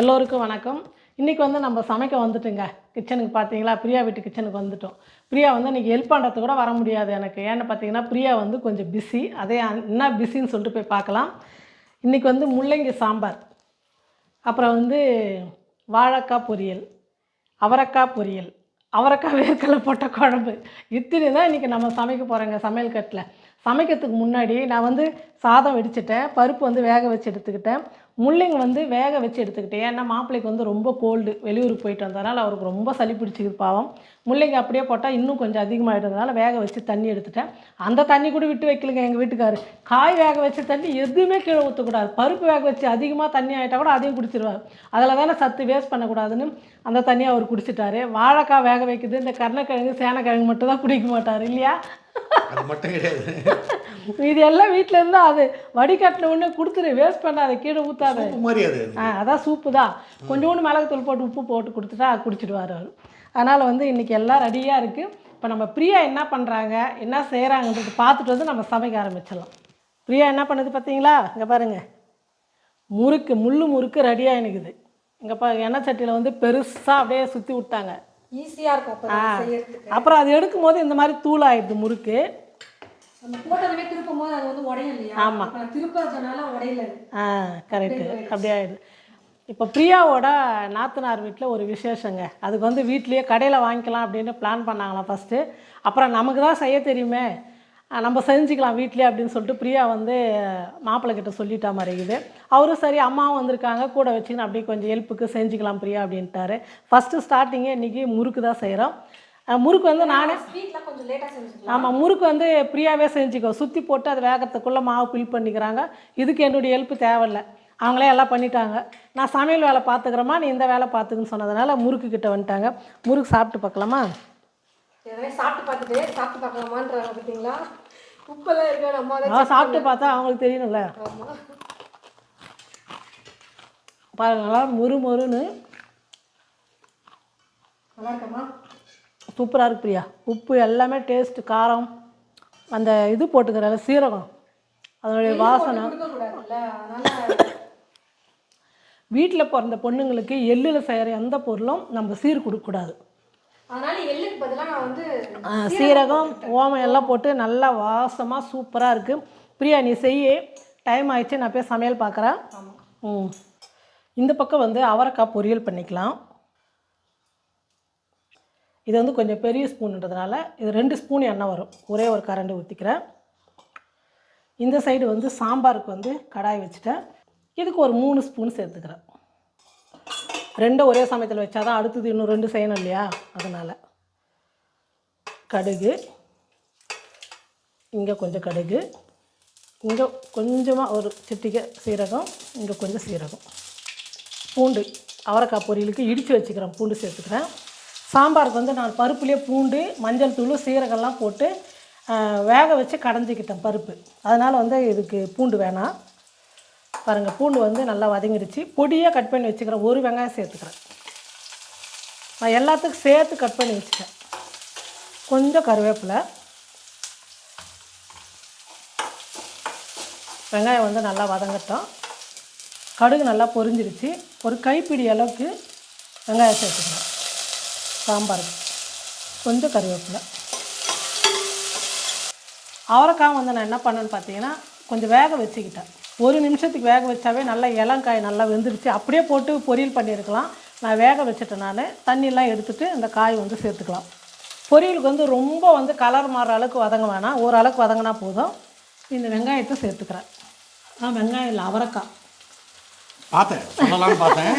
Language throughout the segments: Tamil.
எல்லோருக்கும் வணக்கம். இன்றைக்கி வந்து நம்ம சமைக்க வந்துட்டுங்க. கிச்சனுக்கு பார்த்தீங்களா பிரியா வீட்டு கிச்சனுக்கு வந்துட்டோம். பிரியா வந்து இன்றைக்கி ஹெல்ப் பண்ணுறது கூட வர முடியாது எனக்கு. ஏன்னு பார்த்தீங்கன்னா பிரியா வந்து கொஞ்சம் பிஸி அதே என்ன பிஸின்னு சொல்லிட்டு போய் பார்க்கலாம் இன்றைக்கி வந்து முள்ளங்கி சாம்பார். அப்புறம் வந்து வாழைக்காய் பொரியல் அவரைக்காய் பொரியல் அவரைக்காய் வேர்க்கடலை போட்ட குழம்பு. இத்தனை தான் இன்றைக்கி நம்ம சமைக்க போகிறோங்க சமையல் கட்டில். சமைக்கிறதுக்கு முன்னாடி நான் வந்து சாதம் வெடிச்சிட்டேன். பருப்பு வந்து வேக வச்சு எடுத்துக்கிட்டேன். முள்ளங்கி வந்து வேக வச்சு எடுத்துக்கிட்டேன். ஏன்னா மாப்பிள்ளைக்கு வந்து ரொம்ப கோல்டு வெளியூருக்கு போயிட்டு வந்ததுனால அவருக்கு ரொம்ப சளி பிடிச்சிது பாவம். முள்ளங்கி அப்படியே போட்டால் இன்னும் கொஞ்சம் அதிகமாகிட்டதுனால வேக வச்சு தண்ணி எடுத்துட்டேன். அந்த தண்ணி கூட விட்டு வைக்கலங்க எங்கள் வீட்டுக்காரு. காய் வேக வச்ச தண்ணி எதுவுமே கீழே ஊற்றக்கூடாது பருப்பு வேக வச்சு அதிகமாக தண்ணி ஆகிட்டா கூட அதையும் குடிச்சிருவார். அதில் தானே சத்து வேஸ்ட் பண்ணக்கூடாதுன்னு அந்த தண்ணியை அவர் குடிச்சிட்டாரு. வாழைக்காய் வேக வைக்குது. இந்த கருணக்கிழங்கு சேனக்கிழங்கு மட்டும் தான் குடிக்க மாட்டார். இல்லையா? அது மட்டும் கிடையாது. இது எல்லாம் வீட்டில் இருந்தால் அது வடிகட்டின உடனே கொடுத்துரு வேஸ்ட் பண்ணாத கீழே ஊற்றாத ஆ அதான் சூப்பு தான். கொஞ்சோண்டு மிளகுத்தூள் போட்டு உப்பு போட்டு கொடுத்துட்டா குடிச்சிடுவார் அவர். அதனால் வந்து இன்றைக்கி எல்லாம் ரெடியாக இருக்குது இப்போ நம்ம பிரியா என்ன பண்ணுறாங்க என்ன செய்கிறாங்கன்றது பார்த்துட்டு வந்து நம்ம சமைக்க ஆரம்பிச்சிடலாம். பிரியா என்ன பண்ணுது பார்த்தீங்களா இங்கே பாருங்கள் முறுக்கு முள்ளு முறுக்கு ரெடியாக எனக்குது இங்கே பா எண்ணெய் சட்டியில் வந்து பெருசாக அப்படியே சுற்றி விட்டாங்க. ஈஸியாக இருக்கும் ஆ. அப்புறம் அது எடுக்கும் போது இந்த மாதிரி தூளாயிடுது முறுக்கு. நம்ம போட்டதுமே திருப்பும் போது அது வந்து உடையும் இல்லையா ஆமா. அப்ப திருப்பறதுனால உடையல. ஆ கரெக்டு அப்படியே ஆயிடுது இப்போ பிரியாவோட நாத்தனார் வீட்டில் ஒரு விசேஷங்க. அதுக்கு வந்து வீட்லேயே கடையில் வாங்கிக்கலாம் அப்படின்னு பிளான் பண்ணாங்களாம் ஃபஸ்ட்டு அப்புறம் நமக்கு தான் செய்ய தெரியுமே. நம்ம செஞ்சுக்கலாம் வீட்லேயே அப்படின்னு சொல்லிட்டு பிரியா வந்து மாப்பிள்ளை கிட்ட சொல்லிட்டா மாதிரி இருக்குது. அவரும் சரி அம்மாவும் வந்திருக்காங்க. கூட வச்சுக்கின்னு அப்படியே கொஞ்சம் ஹெல்ப்புக்கு செஞ்சுக்கலாம் பிரியா அப்படின்ட்டாரு. ஃபஸ்ட்டு ஸ்டார்டிங்கே இன்றைக்கி முறுக்கு தான் செய்கிறோம் முறுக்கு வந்து நானே கொஞ்சம் லேட்டாக ஆமாம் முறுக்கு வந்து ஃப்ரீயாகவே செஞ்சுக்கோ. சுற்றி போட்டு அது வேகத்துக்குள்ளே மாவு ஃபில் பண்ணிக்கிறாங்க. இதுக்கு என்னுடைய ஹெல்ப் தேவையில்ல. அவங்களே எல்லாம் பண்ணிட்டாங்க. நான் சமையல் வேலை பார்த்துக்கிறேம்மா நீ இந்த வேலை பார்த்துக்குன்னு சொன்னதுனால முறுக்கு கிட்ட வந்துட்டாங்க. முறுக்கு சாப்பிட்டு பார்க்கலாமா? சாப்பிட்டு பார்த்துட்டு சாப்பிட்டு பார்க்கலாமான்றாங்க பார்த்தீங்களா? உப்பெல்லாம் இருக்கா? நம்ம அதை அவன் சாப்பிட்டு பார்த்தா அவங்களுக்கு தெரியணும்ல. நல்லா முறு முறுன்னு. நல்லா இருக்கமா சூப்பராக இருக்கு பிரியா. உப்பு எல்லாமே டேஸ்ட்டு காரம் அந்த இது போட்டுக்கிறல சீரகம். அதனுடைய வாசனை. வீட்டில் பிறந்த பொண்ணுங்களுக்கு எள்ளில் செய்கிற எந்த பொருளும் நம்ம சீர் கொடுக்கக்கூடாது. சீரகம் ஓமம் எல்லாம் போட்டு நல்லா வாசமாக சூப்பராக இருக்குது பிரியா நீ செய்ய. டைம் ஆயிடுச்சு நான் போய் சமையல் பார்க்குறேன் ம். இந்த பக்கம் வந்து அவரைக்காய் பொரியல் பண்ணிக்கலாம். இது வந்து கொஞ்சம் பெரிய ஸ்பூன்ன்றதுனால இது ரெண்டு ஸ்பூன் எண்ணெய் வரும். ஒரே ஒரு கரண்டி ஊற்றிக்கிறேன் இந்த சைடு வந்து சாம்பாருக்கு வந்து கடாய் வச்சுட்டேன். இதுக்கு ஒரு மூணு ஸ்பூன் சேர்த்துக்கிறேன். ரெண்டும் ஒரே சமயத்தில் வச்சாதான் அடுத்தது இன்னும் ரெண்டு செய்யணும் இல்லையா? அதனால். கடுகு. இங்கே கொஞ்சம் கடுகு. இங்கே கொஞ்சமாக ஒரு சிட்டிக்க சீரகம் இங்கே கொஞ்சம் சீரகம். பூண்டு. அவரைக்காய் பொரியலுக்கு இடித்து வச்சுக்கிறேன். பூண்டு சேர்த்துக்கிறேன். சாம்பாருக்கு வந்து நான் பருப்புலேயே பூண்டு மஞ்சள் தூள் சீரகம்லாம் போட்டு வேக வச்சு கடைஞ்சிக்கிட்டேன் பருப்பு. அதனால் வந்து இதுக்கு பூண்டு வேணாம். பாருங்கள் பூண்டு வந்து நல்லா வதங்கிடுச்சு. பொடியாக கட் பண்ணி வச்சுக்கிறேன். ஒரு வெங்காயம் சேர்த்துக்கிறேன். நான் எல்லாத்துக்கும் சேர்த்து கட் பண்ணி வச்சுட்டேன். கொஞ்சம் கருவேப்பிலை. வெங்காயம் வந்து நல்லா வதங்கட்டும். கடுகு நல்லா பொரிஞ்சிருச்சு ஒரு கைப்பிடி அளவுக்கு வெங்காயம் சேர்த்துக்கிறேன். சாம்பார் கொஞ்சம் கருவேப்பிலை. அவரைக்காய் வந்து நான் என்ன பண்ணேன்னு பார்த்தீங்கன்னா கொஞ்சம் வேக வச்சுக்கிட்டேன். ஒரு நிமிஷத்துக்கு வேக வச்சாவே நல்லா இளங்காய் நல்லா வெந்துருச்சு. அப்படியே போட்டு பொரியல் பண்ணியிருக்கலாம். நான் வேக வச்சுட்டேன் நான். தண்ணியெலாம் எடுத்துகிட்டு இந்த காய் வந்து சேர்த்துக்கலாம். பொரியலுக்கு வந்து ரொம்ப வந்து கலர் மாறுற அளவுக்கு வதங்க வேணாம். ஓரளவுக்கு வதங்கினா போதும். இந்த வெங்காயத்தை சேர்த்துக்கிறேன். ஆ வெங்காயம் இல்லை அவரைக்காய். பார்த்தேன். பார்த்தேன்.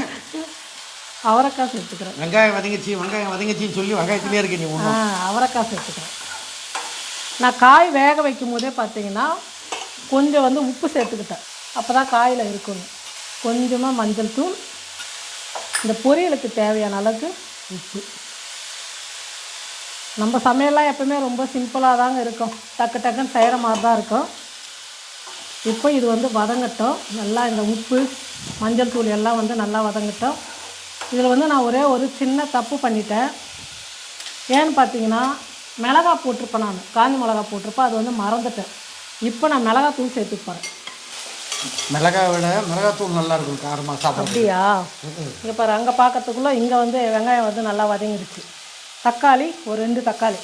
அவரைக்காய் சேர்த்துக்கிறேன். வெங்காயம் வதங்கிச்சு வெங்காயம் வதங்கிச்சின்னு சொல்லி வெங்காயத்திலே இருக்கு நீ ஆ அவரைக்காய் சேர்த்துக்கிறேன். நான் காய் வேக வைக்கும் போதே பார்த்தீங்கன்னா கொஞ்சம் வந்து உப்பு சேர்த்துக்கிட்டேன். அப்போ தான் காயில் இருக்கணும். கொஞ்சமாக மஞ்சள் தூள் இந்த பொரியலுக்கு தேவையான அளவுக்கு உப்பு. நம்ம சமையல்லாம் எப்பவுமே ரொம்ப சிம்பிளாக தாங்க இருக்கும். டக்கு டக்குன்னு செய்கிற மாதிரி தான் இருக்கும். இப்போ இது வந்து வதங்கட்டும். நல்லா இந்த உப்பு மஞ்சள் தூள் எல்லாம் வந்து நல்லா வதங்கட்டும். இதில் வந்து நான் ஒரே ஒரு சின்ன தப்பு பண்ணிட்டேன். ஏன்னு பார்த்தீங்கன்னா மிளகா போட்டிருப்பேன் நான். காஞ்சி மிளகா போட்டிருப்பேன். அது வந்து மறந்துட்டேன். இப்போ நான் மிளகா தூள் சேர்த்துப்பேன் மிளகாய் விட மிளகாத்தூள் நல்லா இருக்கும். காரமாக சாப்பிட அப்படியா? இங்கே பாரு அங்கே பார்க்கறதுக்குள்ளே இங்கே வந்து வெங்காயம் வந்து நல்லா வதங்கிடுச்சு. தக்காளி ஒரு ரெண்டு தக்காளி.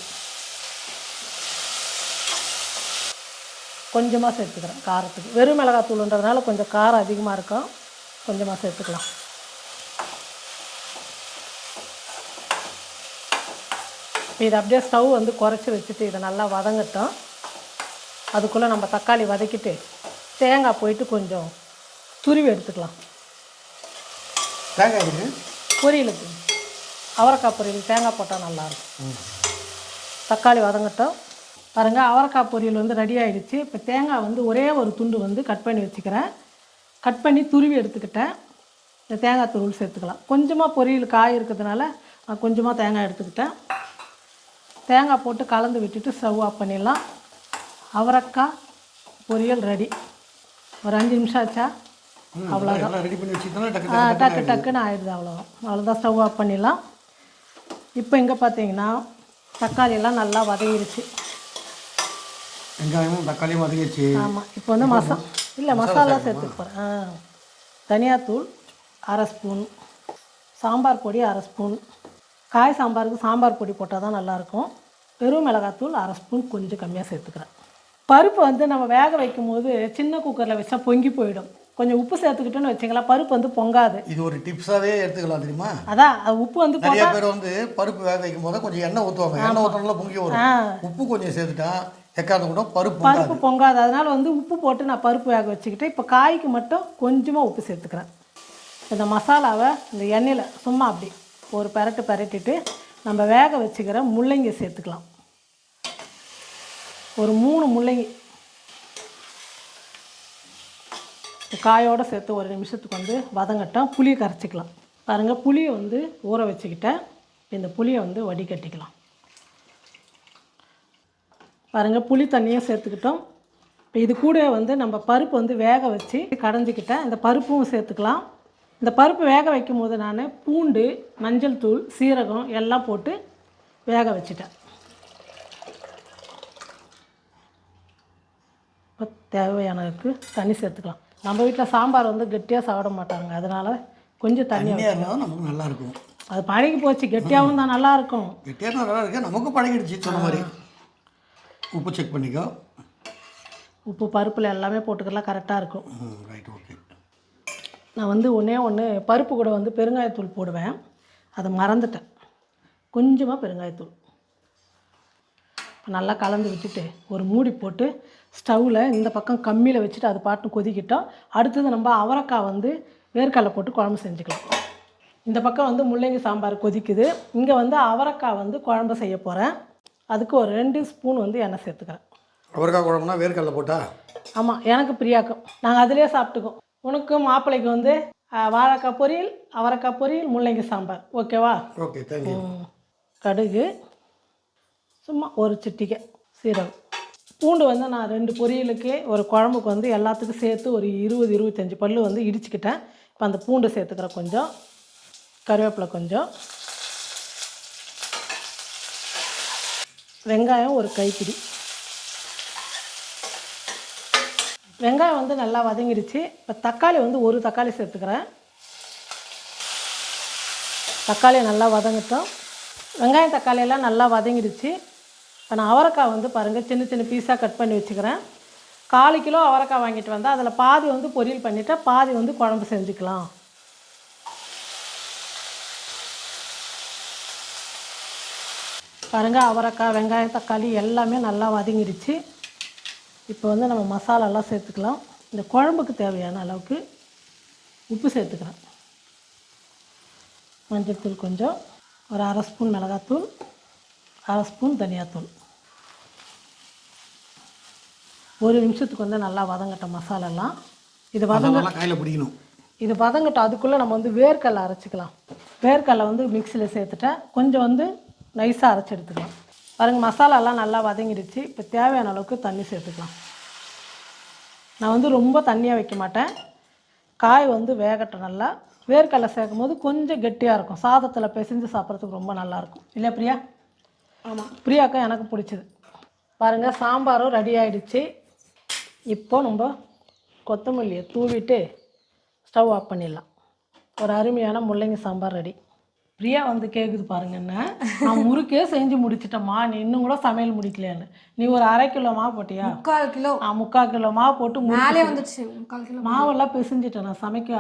கொஞ்சமாக சேர்த்துக்கிறேன் காரத்துக்கு. வெறும் மிளகாத்தூளுன்றதுனால கொஞ்சம் காரம் அதிகமாக இருக்கும். கொஞ்சமாக சேர்த்துக்கலாம். இதை அப்படியே ஸ்டவ் வந்து குறைச்சி வச்சுட்டு இதை நல்லா வதங்கட்டும். அதுக்குள்ளே நம்ம தக்காளி வதக்கிட்டு தேங்காய் போயிட்டு கொஞ்சம் துருவி எடுத்துக்கலாம். தேங்காய் பொரியலுக்கு. அவரைக்காய் பொரியல் தேங்காய் போட்டால் நல்லாயிருக்கும். தக்காளி வதங்கட்டும். பாருங்கள் அவரைக்காய் பொரியல் வந்து ரெடி ஆயிடுச்சு. இப்போ தேங்காய் வந்து ஒரே ஒரு துண்டு வந்து கட் பண்ணி வச்சுக்கிறேன். கட் பண்ணி துருவி எடுத்துக்கிட்டேன். இந்த தேங்காய் துருவல் சேர்த்துக்கலாம். கொஞ்சமாக பொரியல் காய் இருக்கிறதுனால நான் கொஞ்சமாக தேங்காய் எடுத்துக்கிட்டேன். தேங்காய் போட்டு கலந்து விட்டுட்டு ஸ்டவ் ஆஃப் பண்ணிடலாம். அவரைக்காய் பொரியல் ரெடி ஒரு அஞ்சு நிமிஷம் ஆச்சா? அவ்வளோதான் டக்கு டக்குன்னு ஆயிடுது. அவ்வளோதான் அவ்வளோதான் ஸ்டவ் ஆஃப் பண்ணிடலாம். இப்போ இங்கே பார்த்தீங்கன்னா தக்காளி எல்லாம் நல்லா வதங்கிருச்சு. வெங்காயமும் தக்காளியும் வதங்கிடுச்சு ஆமாம் இப்போ வந்து மசா இல்லை மசாலா சேர்த்துக்க போகிறேன் ஆ. தனியாத்தூள் அரை ஸ்பூன். சாம்பார் பொடி அரை ஸ்பூன். காய் சாம்பாருக்கு சாம்பார் பொடி போட்டால் தான் நல்லாயிருக்கும். வெறும் மிளகாத்தூள் அரை ஸ்பூன் கொஞ்சம் கம்மியாக சேர்த்துக்கிறேன். பருப்பு வந்து நம்ம வேக வைக்கும் போது சின்ன குக்கரில் வச்சா பொங்கி போயிடும். கொஞ்சம் உப்பு சேர்த்துக்கிட்டோன்னு வச்சிங்களேன் பருப்பு வந்து பொங்காது. இது ஒரு டிப்ஸாகவே எடுத்துக்கலாம் தெரியுமா? அதான் அது உப்பு வந்து நிறைய பேர் வந்து பருப்பு வேக வைக்கும் போது கொஞ்சம் எண்ணெய் ஊற்றுவாங்க எண்ணெய் ஊற்றினால பொங்கி. வரும். உப்பு கொஞ்சம் சேர்த்துட்டா எக்காந்து கூட பருப்பு. பருப்பு பொங்காது. அதனால வந்து உப்பு போட்டு நான் பருப்பு வேக வச்சுக்கிட்டு இப்போ காய்க்கு மட்டும் கொஞ்சமாக உப்பு சேர்த்துக்கிறேன். இந்த மசாலாவை இந்த எண்ணெயில் சும்மா அப்படி ஒரு பரட்டு பரட்டிட்டு நம்ம வேக வச்சுக்கிற முள்ளங்கி சேர்த்துக்கலாம். ஒரு மூணு முள்ளங்கி. இந்த காயோடு சேர்த்து ஒரு நிமிஷத்துக்கு வந்து வதங்கட்டும் புளியை கரைச்சிக்கலாம். பாருங்கள் புளியை வந்து ஊற வச்சுக்கிட்டேன் இந்த புளியை வந்து வடிகட்டிக்கலாம். பாருங்கள் புளி தண்ணியும் சேர்த்துக்கிட்டோம். இப்போ இது கூட வந்து நம்ம பருப்பு வந்து வேக வச்சு கடைஞ்சிக்கிட்டேன் இந்த பருப்பும் சேர்த்துக்கலாம். இந்த பருப்பு வேக வைக்கும் போது நான் பூண்டு மஞ்சள் தூள் சீரகம் எல்லாம் போட்டு வேக வச்சுட்டேன். இப்போ தேவையானதுக்கு தண்ணி சேர்த்துக்கலாம். நம்ம வீட்டில் சாம்பார் வந்து கெட்டியாக சாப்பிட மாட்டாங்க. அதனால் கொஞ்சம் தண்ணி தண்ணியாக இருந்தால் நமக்கு நல்லா இருக்கும். அது பழகி போச்சு. கெட்டியாகவும் தான் நல்லாயிருக்கும் கெட்டியாக நல்லா இருக்கு. நமக்கு பழகிடுச்சு. சொன்ன மாதிரி. உப்பு செக் பண்ணிக்கோ. உப்பு பருப்பில் எல்லாமே போட்டுக்கலாம் கரெக்டாக இருக்கும். ரைட் நான் வந்து ஒன்றே ஒன்று பருப்பு கூட வந்து பெருங்காயத்தூள் போடுவேன். அதை மறந்துட்டேன். கொஞ்சமாக பெருங்காயத்தூள். நல்லா கலந்து விட்டுட்டு ஒரு மூடி போட்டு ஸ்டவ்வில் இந்த பக்கம் கம்மியில் வச்சுட்டு அது பாட்டு கொதிக்கிட்டோம். அடுத்தது நம்ம அவரைக்காய் வந்து வேர்க்கடலை போட்டு குழம்பு செஞ்சுக்கலாம். இந்த பக்கம் வந்து முள்ளங்கி சாம்பார் கொதிக்குது. இங்கே வந்து அவரைக்காய் வந்து குழம்பு செய்ய போகிறேன் அதுக்கு ஒரு ரெண்டு ஸ்பூன் வந்து எண்ணெய் சேர்த்துக்கிறேன். அவரைக்காய் குழம்புனா வேர்க்கடலை போட்டா? ஆமாம் எனக்கு பிரியாக்கும். நாங்கள் அதிலே சாப்பிட்டுக்கோம். உனக்கு மாப்பிள்ளைக்கு வந்து வாழைக்காய் பொரியல் அவரைக்காய் பொரியல் முள்ளங்கி சாம்பார். ஓகேவா? Okay thank you. கடுகு சும்மா ஒரு சிட்டிகை சீரகம். பூண்டு வந்து நான் ரெண்டு பொரியலுக்கு ஒரு குழம்புக்கு வந்து எல்லாத்துக்கும் சேர்த்து ஒரு இருபது இருபத்தஞ்சி பல்லு வந்து இடிச்சுக்கிட்டேன். இப்போ அந்த பூண்டு சேர்த்துக்கிறேன் கொஞ்சம் கருவேப்பிலை கொஞ்சம் வெங்காயம் ஒரு கைப்பிடி. வெங்காயம் வந்து நல்லா வதங்கிடுச்சு இப்போ தக்காளி வந்து ஒரு தக்காளி சேர்த்துக்கிறேன். தக்காளி நல்லா வதங்கட்டும். வெங்காயம் தக்காளியெல்லாம் நல்லா வதங்கிடுச்சு இப்போ நான் அவரைக்காய் வந்து பாருங்கள் சின்ன சின்ன பீஸாக கட் பண்ணி வச்சுக்கிறேன். காலு கிலோ அவரைக்காய் வாங்கிட்டு வந்தால் அதில் பாதி வந்து பொரியல் பண்ணிவிட்டா பாதி வந்து குழம்பு செஞ்சுக்கலாம். பாருங்கள் அவரைக்காய் வெங்காயம் தக்காளி எல்லாமே நல்லா வதங்கிடுச்சு இப்போ வந்து நம்ம மசாலாலாம் சேர்த்துக்கலாம். இந்த குழம்புக்கு தேவையான அளவுக்கு உப்பு சேர்த்துக்கிறேன் மஞ்சள்தூள் கொஞ்சம். ஒரு அரை ஸ்பூன் மிளகாத்தூள். அரை ஸ்பூன் தனியாத்தூள். ஒரு நிமிஷத்துக்கு வந்து நல்லா வதங்கட்டும் மசாலாலாம். இது வதங்க கையில் பிடிக்கணும். இது வதங்கட்டும். அதுக்குள்ளே நம்ம வந்து வேர்க்கடலை அரைச்சிக்கலாம். வேர்க்கடலை வந்து மிக்சியில் சேர்த்துட்டேன் கொஞ்சம் வந்து நைஸாக அரைச்சி எடுத்துக்கலாம். பாருங்க மசாலாலாம் நல்லா வதங்கிடுச்சு இப்போ தேவையான அளவுக்கு தண்ணி சேர்த்துக்கலாம். நான் வந்து ரொம்ப தண்ணியாக வைக்க மாட்டேன். காய் வந்து வேகட்டும் நல்லா. வேர்க்கடலை சேர்க்கும் போது கொஞ்சம் கெட்டியாக இருக்கும். சாதத்தில் பிசைஞ்சு சாப்பிட்றதுக்கு ரொம்ப நல்லாயிருக்கும். இல்லையா பிரியா? ஆமாம் பிரியாக்கா எனக்கு பிடிச்சது. பாருங்கள் சாம்பாரும் ரெடி ஆயிடுச்சு. இப்போ நம்ம கொத்தமல்லியை தூவிட்டு ஸ்டவ் ஆஃப் பண்ணிடலாம். ஒரு அருமையான முள்ளங்கி சாம்பார் ரெடி பிரியா வந்து கேட்குது பாருங்க என்ன நான் முறுக்கே செஞ்சு முடிச்சிட்டேம்மா. நீ இன்னும் கூட சமையல் முடிக்கலையான்னு. நீ ஒரு அரை கிலோ மாவு போட்டியா? முக்கால் கிலோ. முக்கால் கிலோ மாவு போட்டு மேலே வந்துடுச்சு முக்கால் கிலோ மாவெல்லாம் பிசைஞ்சிட்டேன். நான் சமைக்க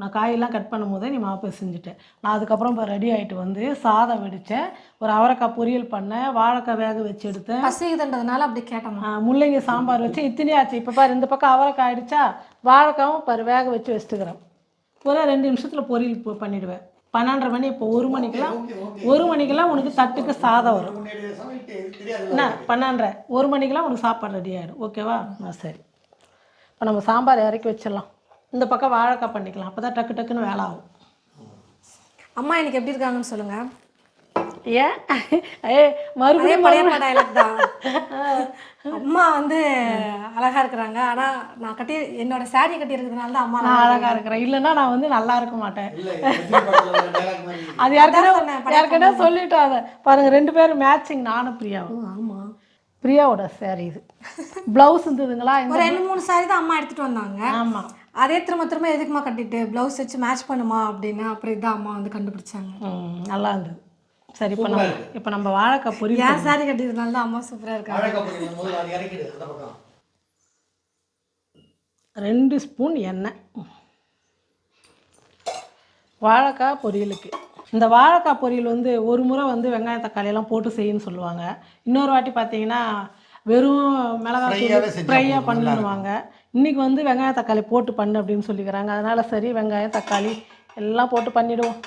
நான் காயெல்லாம் கட் பண்ணும் போதே நீ மாவு பிசைஞ்சிட்டேன் நான் அதுக்கப்புறம் இப்போ ரெடி ஆகிட்டு வந்து சாதம் வெடித்தேன் ஒரு அவரைக்காய் பொரியல் பண்ணேன். வாழைக்காய் வேக வச்சு எடுத்தேன். பசிக்குதுன்றதுனால அப்படி கேட்டோமா ஆ, முள்ளங்கி சாம்பார் வச்சு இத்தனையும் ஆச்சு. இப்போ பாரு இந்த பக்கம் அவரைக்காய் ஆயிடுச்சா வாழைக்காவும் பாரு வேக வச்சு வச்சுட்டுக்கிறேன் ஒரு ரெண்டு நிமிஷத்தில் பொரியல் இப்போ பண்ணிடுவேன். பன்னெண்டரை மணி இப்போ ஒரு மணிக்கெல்லாம் ஒரு மணிக்கெல்லாம் உனக்கு தட்டுக்கு சாதம் வரும். என்ன பன்னெண்டரை ஒரு மணிக்கெல்லாம் உனக்கு சாப்பாடு ரெடி ஆகிடும் ஓகேவா ஆ சரி. இப்போ நம்ம சாம்பார் இறக்கி வச்சிடலாம். இந்த பக்கம் வாழைக்காய் பண்ணிக்கலாம். அப்போ தான் டக்கு டக்குன்னு வேலை ஆகும். அம்மா இன்னைக்கு எப்படி இருக்காங்கன்னு சொல்லுங்க. ஏன் ஏ மறுபடியும் பழைய டைலாக் தான். அம்மா வந்து அழகா இருக்கிறாங்க. ஆனா நான் கட்டி என்னோட சாரி கட்டி இருக்கிறதுனால தான் அம்மா நான் அழகாக இருக்கிறேன். இல்லைன்னா நான் வந்து நல்லா இருக்க மாட்டேன். அது சொன்னேன், ஏற்கனவே சொல்லிட்டோம் அதை. பாருங்க ரெண்டு பேரும் மேட்சிங் நானும் பிரியாவும். ஆமா. பிரியாவோட சாரி இது. ப்ளவுஸ் இருந்ததுங்களா? ஒரு ரெண்டு மூணு சாரி தான் அம்மா எடுத்துட்டு வந்தாங்க. ஆமாம் அதே திரும்ப திரும்ப எதுக்குமா கட்டிட்டு? ப்ளவுஸ் வச்சு மேட்ச் பண்ணுமா அப்படின்னு அப்புறம் இதான் அம்மா வந்து கண்டுபிடிச்சாங்க. நல்லா இருந்தது. சரி இப்போ நம்ம இப்போ நம்ம வாழைக்காய் பொரியல் ஏன் சாரி கட்டிக்கிறதுனால தான் அம்மா சூப்பரா இருக்காங்க. வாழைக்காய் பொரியல் முதல்ல அது இறக்கிடு அந்த பக்கம். ரெண்டு ஸ்பூன் எண்ணெய். வாழைக்காய் பொரியலுக்கு. இந்த வாழைக்காய் பொரியல் வந்து ஒரு முறை வந்து வெங்காயம் தக்காளி எல்லாம் போட்டு செய்யுன்னு சொல்லுவாங்க. இன்னொரு வாட்டி பார்த்தீங்கன்னா வெறும் மிளகாய் ஃப்ரையாக பண்ணுவாங்க இன்றைக்கி வந்து வெங்காயம் தக்காளி போட்டு பண்ணு அப்படின்னு சொல்லிக்கிறாங்க. அதனால் சரி வெங்காயம் தக்காளி எல்லாம் போட்டு பண்ணிவிடுவோம்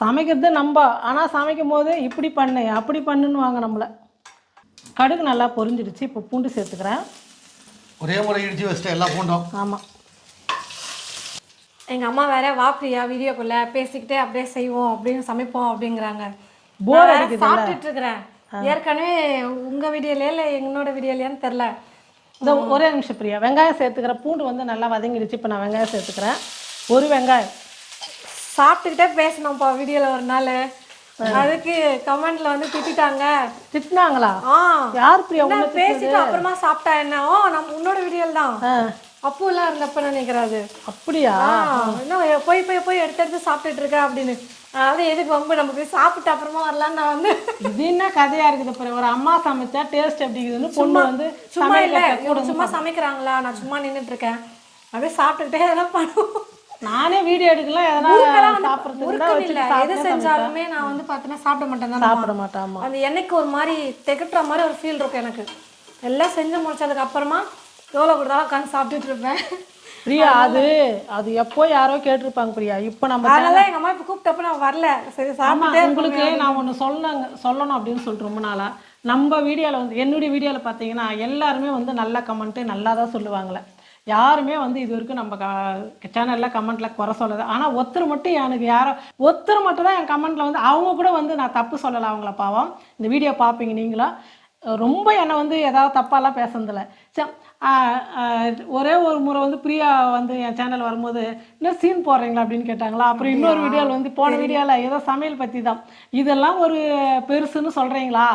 சமைக்கிறது நம்ம ஆனால் சமைக்கும் போது இப்படி பண்ணு அப்படி பண்ணுன்னுவாங்க நம்மளை. கடுகு நல்லா பொரிஞ்சிடுச்சு. இப்போ பூண்டு சேர்த்துக்கிறேன். ஒரே முறை இடிச்சு வச்சுட்டு எல்லாம் பூண்டோம். ஆமாம் எங்க அம்மா வேற வா பிரியா வீடியோக்குள்ள பேசிக்கிட்டே அப்படியே செய்வோம் அப்படின்னு சமைப்போம் அப்படிங்கிறாங்க. அடிக்குதுல்ல? சாப்பிட்டுட்டு இருக்கிறேன் ஏற்கனவே உங்க வீடியோலயா இல்ல என்னோட வீடியோலயான்னு தெரில இந்த ஒரே நிமிஷம் பிரியா. வெங்காயம் சேர்த்துக்கிறேன் பூண்டு வந்து நல்லா வதங்கிடுச்சு. இப்போ நான் வெங்காயம் சேர்த்துக்கிறேன். ஒரு வெங்காயம். சாப்பிட்டுக்கிட்டே பேசணும்ப்பா வீடியோல ஒரு நாள். அதுக்கு கமெண்ட்ல வந்து திட்டிட்டாங்க. திட்டினாங்களா? ஆ. யார் பிரியா என்ன பேசிட்டு அப்புறமா சாப்பிட்டா என்ன? ஓ நம்ம உன்னோட வீடியோல தான். அப்பு எல்லாம் இருந்தப்ப நினைக்கிறாரு? அப்படியா? இன்னும் போய் போய் போய் எடுத்து எடுத்து சாப்பிட்டுட்டு இருக்க அப்படின்னு. அதாவது எதுக்கு வம்பு? போய் சாப்பிட்டு அப்புறமா வரலான்னு நான் வந்து. இது என்ன கதையா இருக்குது பிரியா ஒரு அம்மா சமைச்சா டேஸ்ட் இருக்குதுன்னு பொண்ணு வந்து சும்மா இல்ல. சும்மா சமைக்கிறாங்களா? நான் சும்மா நின்னுட்டு இருக்கேன். அப்படியே சாப்பிட்டுக்கிட்டே எதனா பண்ணுவோம். நானே வீடியோ எடுக்கலாம் எதனா சாப்பிட்றதுக்கு எது செஞ்சாலுமே நான் வந்து பார்த்தீங்கன்னா சாப்பிட மாட்டேன் சாப்பிட மாட்டாமா அந்த எண்ணெய்க்கு ஒரு மாதிரி திகட்டுற மாதிரி ஒரு ஃபீல் இருக்கும் எனக்கு. எல்லாம் செஞ்சு முடிச்சதுக்கு அப்புறமா எவ்வளோ கொடுத்தாலும் உட்காந்து சாப்பிட்டுட்டு இருப்பேன். பிரியா அது அது எப்போ யாரோ கேட்டிருப்பாங்க பிரியா. இப்போ நம்ம அதனால எங்க அம்மா இப்போ கூப்பிட்டப்ப நான் வரல. சரி சாப்பிட்டே உங்களுக்கு நான் ஒன்று சொல்லணுங்க சொல்லணும் அப்படின்னு சொல்லிட்டு ரொம்ப நாளா. நம்ம வீடியோவில் வந்து என்னுடைய வீடியோவில் பார்த்தீங்கன்னா எல்லாருமே வந்து நல்ல கமெண்ட்டு நல்லா தான் சொல்லுவாங்களே. யாருமே வந்து இது வரைக்கும் நம்ம சேனலில் கமெண்ட்டில் குறை சொல்லது ஆனால் ஒருத்தர் மட்டும் எனக்கு யாரோ ஒருத்தர் மட்டும் தான் என் கமெண்ட்டில் வந்து அவங்க கூட வந்து நான் தப்பு சொல்லலை அவங்கள பாவம். இந்த வீடியோ பார்ப்பீங்க நீங்களும் ரொம்ப என்னை வந்து ஏதாவது தப்பாலாம் பேசுனதில்ல. ஒரே ஒரு முறை வந்து பிரியா வந்து என் சேனல் வரும்போது இன்னும் சீன் போடுறீங்களா? அப்படின்னு கேட்டாங்களா? அப்புறம் இன்னொரு வீடியோவில் வந்து போன வீடியோவில் ஏதோ சமையல் பற்றி தான். இதெல்லாம் ஒரு பெருசுன்னு சொல்கிறீங்களா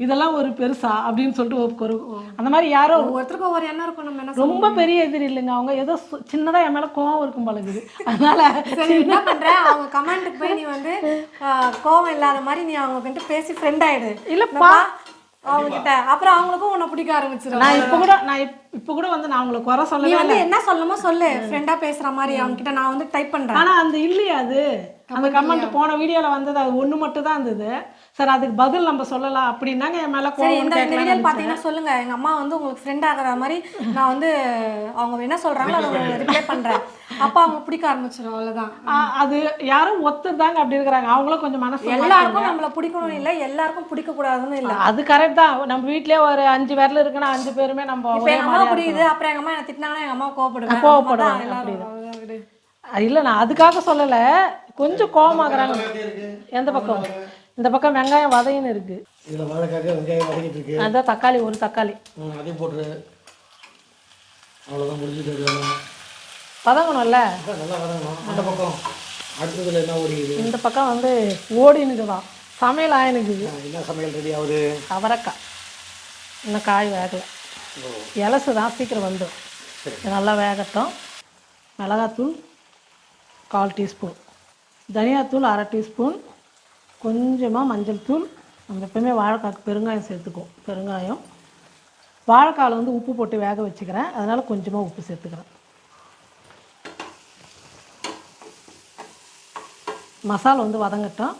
இதெல்லாம் ஒரு பெருசா அப்படின்னு சொல்லிட்டு ஒரு அந்த மாதிரி யாரோ ஒவ்வொருத்தருக்கும் ஒவ்வொரு எண்ணம் இருக்கும் நம்ம என்ன ரொம்ப பெரிய எதிரி இல்லைங்க. அவங்க ஏதோ சின்னதா என் மேல கோவம் இருக்கும் பழகுது அதனால என்ன பண்ற? அவங்க கமெண்ட்டுக்கு போய் நீ வந்து கோவம் இல்லாத மாதிரி நீ அவங்க கிட்ட பேசி ஃப்ரெண்ட் ஆயிடு. இல்லப்பா அவங்க கிட்ட அப்புறம் அவங்களுக்கும் உன்னை பிடிக்க ஆரம்பிச்சிடும் நான் இப்போ கூட நான் இப்- இப்போ கூட வந்து நான் அவங்களை குறை நீ சொல்லவே வந்து என்ன சொல்லணுமோ சொல்லு. ஃப்ரெண்டா பேசுற மாதிரி அவங்க கிட்ட நான் வந்து டைப் பண்றேன். ஆனா அந்த இல்லையா அது? அந்த கமெண்ட் போன வீடியோல வந்தது அது ஒண்ணு மட்டும் தான் இருந்தது. சரி அதுக்கு பதில் நம்ம சொல்லலாம் அப்படின்னாங்க. என் மேல சரி இந்த இந்த வீடியோ கேட்கலாம் பாத்தீங்கன்னா சொல்லுங்க. எங்க அம்மா வந்து உங்களுக்கு ஃப்ரெண்ட் ஆகுற மாதிரி நான் வந்து அவங்க என்ன சொல்றாங்களோ அதை ரிப்ளை பண்றேன். அப்ப அவங்க பிடிக்க ஆரம்பிச்சிடும் அவ்வளவுதான். அது யாரும் ஒத்துதாங்க அப்படி இருக்கிறாங்க. அவங்களும் கொஞ்சம் மனசு எல்லாருக்கும் நம்மள பிடிக்கணும் இல்ல எல்லாருக்கும் பிடிக்க கூடாதுன்னு இல்ல. அது கரெக்ட் தான். நம்ம வீட்லயே ஒரு அஞ்சு பேர்ல இருக்குன்னா அஞ்சு பேருமே நம்ம இப்ப ஒரே எங்க அம்மா பிடிக்குது அப்புறம் எங்க அம்மா என்ன திட்டினாங்கன்னா எங்க அம்மா கோவப்படுவாங்க, அதான் எல்லாரும். இல்லை நான் அதுக்காக சொல்லலை. கொஞ்சம் கோவமாகறாங்க. எந்த பக்கம்? இந்த பக்கம் வெங்காயம் வதையின்னு இருக்கு. இதில் வாழைக்காக வெங்காயம் வதக்கிட்டு இருக்கு. அதான் தக்காளி ஒரு தக்காளி. அதையும் போட்டுரு. அவ்வளோதான் முடிஞ்சுட்டு வதங்கணும்ல? நல்லா வதங்கணும். அந்த பக்கம் அடுத்ததுல என்ன ஓடிக்குது? இந்த பக்கம் வந்து ஓடினுக்கு தான் சமையல் ஆயினுக்குது. என்ன சமையல் ரெடி ஆகுது? அவரைக்காய். இன்னும் காய் வேகலை. இலசு தான் சீக்கிரம் வந்துடும் நல்லா வேகட்டும். மிளகாத்தூள் கால் டீஸ்பூன். தனியாத்தூள் அரை டீஸ்பூன். கொஞ்சமாக மஞ்சள் தூள் நம்ம எப்பவுமே வாழைக்காய்க்கு பெருங்காயம் சேர்த்துக்குவோம் பெருங்காயம். வாழைக்காயில் வந்து உப்பு போட்டு வேக வச்சுக்கிறேன். அதனால் கொஞ்சமாக உப்பு சேர்த்துக்கிறேன். மசாலா வந்து வதங்கட்டும்.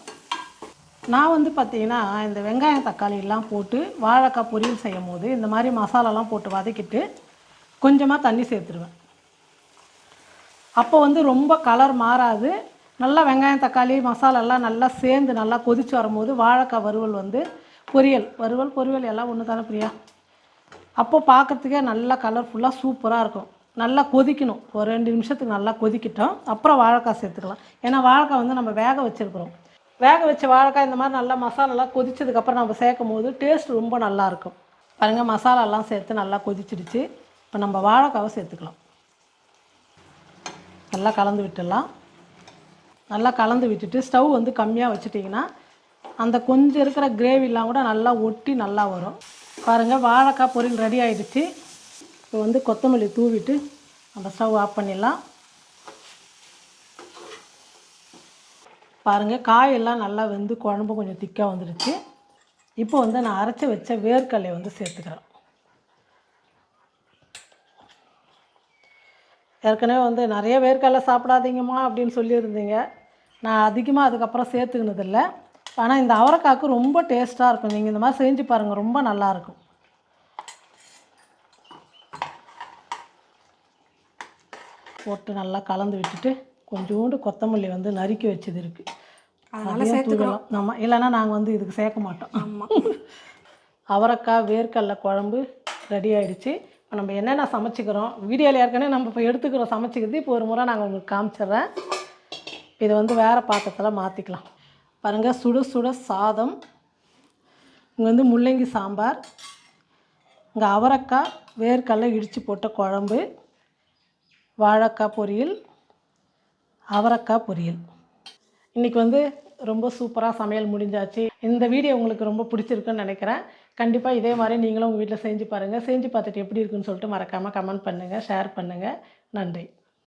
நான் வந்து பார்த்தீங்கன்னா இந்த வெங்காயம் தக்காளி எல்லாம் போட்டு வாழைக்காய் பொரியல் செய்யும் போது இந்த மாதிரி மசாலாலாம் போட்டு வதக்கிட்டு கொஞ்சமாக தண்ணி சேர்த்துருவேன். அப்போ வந்து ரொம்ப கலர் மாறாது. நல்லா வெங்காயம் தக்காளி மசாலாலாம் நல்லா சேர்ந்து நல்லா கொதித்து வரும்போது வாழைக்காய் வறுவல் வந்து பொரியல். வறுவல் பொரியல் எல்லாம் ஒன்று தானே பிரியா? அப்போ பார்க்கறதுக்கே நல்லா கலர்ஃபுல்லாக சூப்பராக இருக்கும். நல்லா கொதிக்கணும். ஒரு ரெண்டு நிமிஷத்துக்கு நல்லா கொதிக்கிட்டோம். அப்புறம் வாழைக்காய் சேர்த்துக்கலாம். ஏன்னா வாழைக்காய் வந்து நம்ம வேக வச்சுருக்குறோம். வேக வச்ச வாழைக்காய் இந்த மாதிரி நல்லா மசாலாலாம் கொதிச்சதுக்கப்புறம் நம்ம சேர்க்கும் போது டேஸ்ட் ரொம்ப நல்லாயிருக்கும் பாருங்கள் மசாலாலாம் சேர்த்து நல்லா கொதிச்சிடுச்சு. இப்போ நம்ம வாழைக்காவை சேர்த்துக்கலாம். நல்லா கலந்து விட்டுடலாம். நல்லா கலந்து விட்டுட்டு ஸ்டவ் வந்து கம்மியாக வச்சுட்டிங்கன்னா அந்த கொஞ்சம் இருக்கிற கிரேவிலாம் கூட நல்லா ஒட்டி நல்லா வரும். பாருங்கள் வாழைக்காய் பொரியல் ரெடி ஆகிடுச்சு இப்போ வந்து கொத்தமல்லி தூவிட்டு அந்த ஸ்டவ் ஆஃப் பண்ணிடலாம். பாருங்கள் காயெல்லாம் நல்லா வெந்து குழம்பு கொஞ்சம் திக்காக வந்துடுச்சு இப்போ வந்து நான் அரைச்சி வச்ச வேர்க்கடலையை வந்து சேர்த்துக்கிறேன். ஏற்கனவே வந்து நிறைய வேர்க்கடலை சாப்பிடாதீங்கம்மா அப்படின்னு சொல்லியிருந்தீங்க. நான் அதிகமாக அதுக்கப்புறம் சேர்த்துக்கினதில்ல. ஆனால் இந்த அவரைக்காய்க்கு ரொம்ப டேஸ்ட்டாக இருக்கும். நீங்கள் இந்த மாதிரி செஞ்சு பாருங்கள் ரொம்ப நல்லாயிருக்கும் போட்டு நல்லா கலந்து விட்டுட்டு கொஞ்சோண்டு கொத்தமல்லி வந்து நறுக்கி வச்சது இருக்குது அதனால தூவலாம் நம்ம இல்லைன்னா நாங்கள் வந்து இதுக்கு சேர்க்க மாட்டோம். ஆமாம் அவரைக்காய் வேர்க்கடலை குழம்பு ரெடி ஆயிடுச்சு. இப்போ நம்ம என்னென்ன சமைச்சிக்கிறோம்? வீடியோவில் ஏற்கனவே நம்ம இப்போ எடுத்துக்கிறோம் சமைச்சிக்கிறது. இப்போ ஒரு முறை நாங்கள் உங்களுக்கு காமிச்சிடுறேன். இதை வந்து வேறு பாத்திரத்தில் மாற்றிக்கலாம் பாருங்கள் சுட சுட சாதம். இங்கே வந்து முள்ளங்கி சாம்பார். இங்கே அவரைக்காய் வேர்க்கடலை இடித்து போட்ட குழம்பு. வாழைக்காய் பொரியல். அவரைக்காய் பொரியல். இன்றைக்கி வந்து ரொம்ப சூப்பராக சமையல் முடிஞ்சாச்சு. இந்த வீடியோ உங்களுக்கு ரொம்ப பிடிச்சிருக்குன்னு நினைக்கிறேன். கண்டிப்பாக இதே மாதிரி நீங்களும் உங்கள் வீட்டில் செஞ்சு பாருங்கள் செஞ்சு பார்த்துட்டு எப்படி இருக்குன்னு சொல்லிட்டு மறக்காமல் கமெண்ட் பண்ணுங்கள் ஷேர் பண்ணுங்கள் நன்றி.